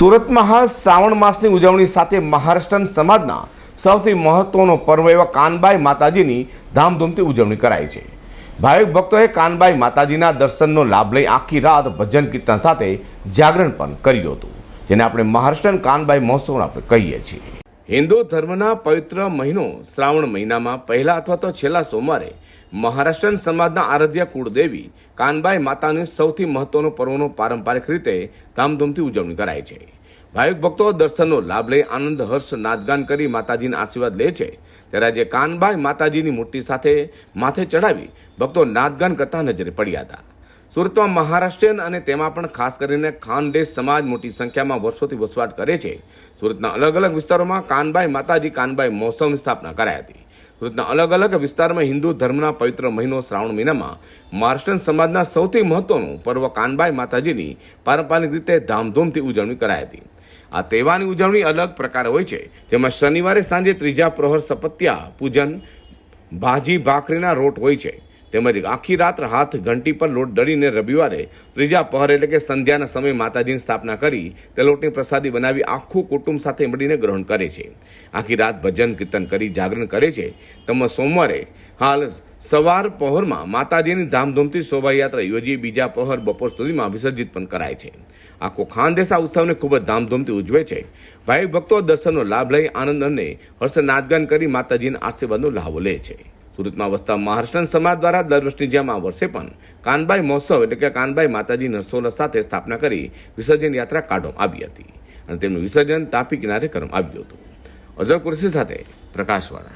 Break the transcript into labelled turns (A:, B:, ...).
A: સુરતમાં હાલ શ્રાવણ માસની ઉજવણી સાથે મહારાષ્ટ્રન સમાજના સૌથી મહત્વનો પર્વ એવા કાનબાઈ માતાજીની ધામધૂમથી ઉજવણી કરાય છે. ભાવિક ભક્તોએ કાનબાઈ માતાજીના દર્શનનો લાભ લઈ આખી રાત ભજન કીર્તન સાથે જાગરણ પણ કર્યું હતું, જેને આપણે મહારાષ્ટ્રન કાનબાઈ મહોત્સવ આપણે કહીએ છીએ. હિન્દુ ધર્મના પવિત્ર મહિનો શ્રાવણ મહિનામાં પહેલા અથવા તો છેલ્લા સોમવારે મહારાષ્ટ્રન સમાજના આરાધ્ય કુળદેવી કાનબાઈ માતાને સૌથી મહત્વનો પર્વનો પારંપરિક રીતે ધામધૂમથી ઉજવણી કરાય છે. ભાવિક ભક્તો દર્શનનો લાભ લઈ આનંદ, હર્ષ નાચગાન કરી માતાજીના આશીર્વાદ લે છે. ત્યારે આજે કાનબાઈ માતાજીની મૂર્તિ સાથે માથે ચડાવી ભક્તો નાચગાન કરતા નજરે પડ્યા હતા. સુરતમાં મહારાષ્ટ્રીયન અને તેમાં પણ ખાસ કરીને ખાનદેશ સમાજ મોટી સંખ્યામાં વર્ષોથી વસવાટ કરે છે. સુરતના અલગ અલગ વિસ્તારોમાં કાનબાઈ માતાજી કાનબાઈ મહોત્સવની સ્થાપના કરાઈ હતી. સુરતના અલગ અલગ વિસ્તારમાં હિન્દુ ધર્મના પવિત્ર મહિનો શ્રાવણ મહિનામાં મહારાષ્ટ્રીયન સમાજના સૌથી મહત્વનું પર્વ કાનબાઈ માતાજીની પારંપરિક રીતે ધામધૂમથી ઉજવણી કરાઈ હતી. આ તહેવારની ઉજવણી અલગ પ્રકારે હોય છે, જેમાં શનિવારે સાંજે ત્રીજા પ્રહર સપત્યા પૂજન, ભાજી, ભાખરીના રોટ હોય છે. તેમજ આખી રાત હાથ ઘંટી પર લોટ ડળીને રવિવારે ત્રીજા પહર એટલે કે સંધ્યાના સમયે માતાજીની સ્થાપના કરી તે લોટની પ્રસાદી બનાવી આખું કુટુંબ સાથે મળીને ગ્રહણ કરે છે. આખી રાત ભજન કીર્તન કરી જાગરણ કરે છે. તેમજ સોમવારે હાલ સવાર પહોરમાં માતાજીની ધામધૂમથી શોભાયાત્રા યોજી બીજા પહોર બપોર સુધીમાં વિસર્જિત પણ કરાય છે. આખો ખાનદેશા ઉત્સવને ખૂબ જ ધામધૂમથી ઉજવે છે. ભાઈ ભક્તો દર્શનનો લાભ લઈ આનંદ અને હર્ષ નાદગાન કરી માતાજીના આશીર્વાદનો લાભો લે છે. સુરતમાં વસતા મહારાષ્ટ્રન સમાજ દ્વારા દર વર્ષની જેમ આ વર્ષે પણ કાનબાઈ મહોત્સવ એટલે કે કાનબાઈ માતાજી નરસોલા સાથે સ્થાપના કરી વિસર્જન યાત્રા કાઢવામાં આવી હતી. અને તેમનું વિસર્જન તાપી કિનારે કરવામાં આવ્યું હતું. અઝર કુરશી સાથે પ્રકાશવાળા